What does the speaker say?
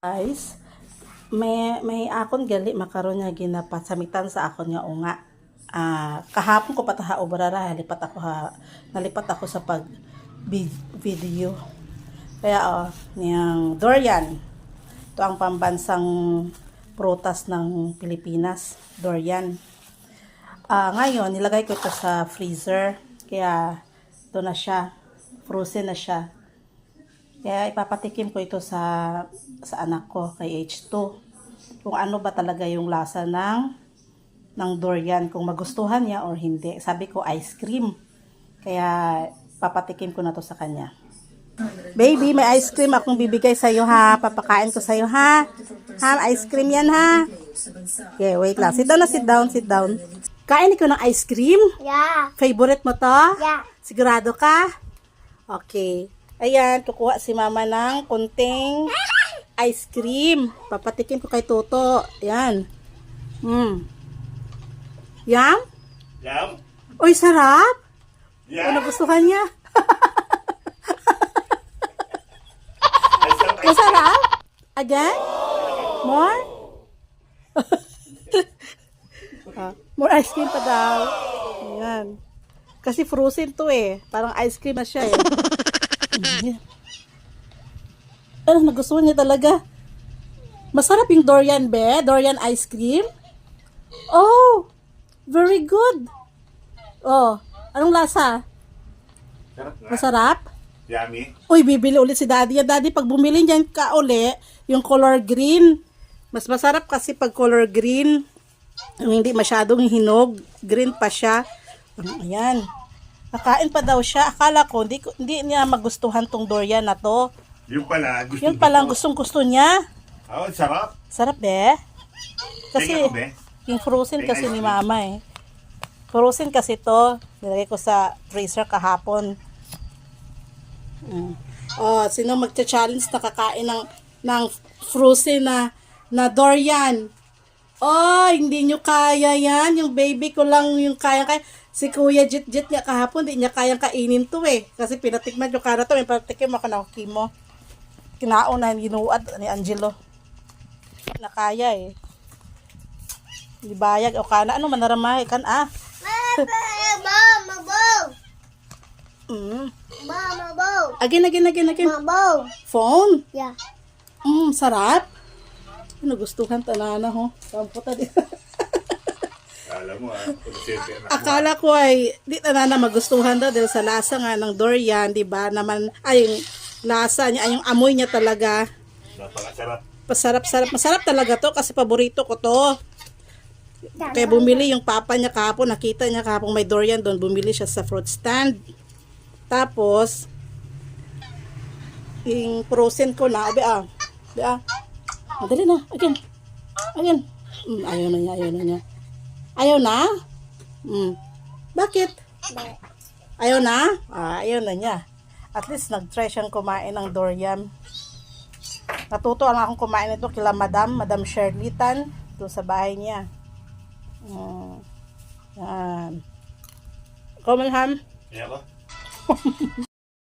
guys may may akon gali makaron nga ginapasamitan sa akon nga unga. Ah kahapon ko pataha obrara lipat ako ha nalipat ako sa pag vid- video. Kaya oh niyang durian ito ang pambansang prutas ng Pilipinas durian ah ngayon nilagay ko ito sa freezer kaya ito na siya frozen na siya kaya ipapatikim ko ito sa sa anak ko kay H2. Kung ano ba talaga yung lasa ng ng durian, kung magustuhan niya or hindi. Sabi ko ice cream. Kaya papatikim ko na to sa kanya. Baby, may ice cream akong bibigay sa iyo ha. Papakain ko sa iyo ha. Ha, ice cream yan ha. Okay, wait lang. Sit down na, sit down, sit down. Kain ko ng ice cream? Yeah. Favorite mo to? Yeah. Sigurado ka? Okay. Ayan, kukuha si mama ng kunting ice cream. Papatikim ko kay Toto. Ayan. Mm. Yum? Yum? Uy, sarap. Yeah. Ano gustuhan niya? Masarap? Again? More? Ah, more ice cream pa daw. Ayan. Kasi frozen to eh. Parang ice cream na siya eh. Ano, nagustuhan niya talaga. Masarap yung Dorian be. Dorian ice cream. Oh, very good. Oh, anong lasa? Sarap nga. Masarap? Yummy. Uy, bibili ulit si daddy. Yan, daddy, pag bumili niyan ka uli, yung color green. Mas masarap kasi pag color green, yung hindi masyadong hinog, green pa siya. Ayan. Nakain pa daw siya. Akala ko, hindi, hindi niya magustuhan tong durian na to. Yung pala, gusto Yun palang gustong gusto niya. Oh, sarap. Sarap, be. Kasi, Tingnan ko, be. yung frozen Tingnan kasi ni mama eh. Frozen kasi to. Nilagay ko sa freezer kahapon. Mm. Oh, sino magcha-challenge na kakain ng ng frozen na na durian? Oh, hindi nyo kaya yan. Yung baby ko lang yung kaya kaya. Si Kuya Jit Jit niya kahapon, hindi niya kayang kainin to eh. Kasi pinatikman yung kara to. May patikim ako na kimo. Kinaon na ginuad ni Angelo. Na kaya eh. Di bayag o kana. Ano manaramahay kan ah. Mama, bow. Mm. Mama, bow. Again, again, again, again. Mama, bow. Phone. Yeah. Mm, sarap. Ano gustuhan tanana ho. Kamputa di. Kala mo ah, na. Akala ko ay di tanana magustuhan daw dahil sa lasa nga ng durian, di ba? Naman ay yung lasa niya, ay yung amoy niya talaga. Napakasarap. Pasarap-sarap. Masarap talaga to kasi paborito ko to. Kaya bumili yung papa niya kahapon, nakita niya kahapon may durian doon, bumili siya sa fruit stand. Tapos, yung frozen ko na, abi ah, abi ah, madali na, again, again. Mm, ayaw na niya, ayaw na niya. Ayaw na? Mm. Bakit? Ayaw na? Ah, ayaw na niya. At least nag-try siyang kumain ng durian. Natuto ang akong kumain nito kila Madam, Madam Shirley Tan, doon sa bahay niya. Mm. Yan. Ikaw, Malham? Kaya ko?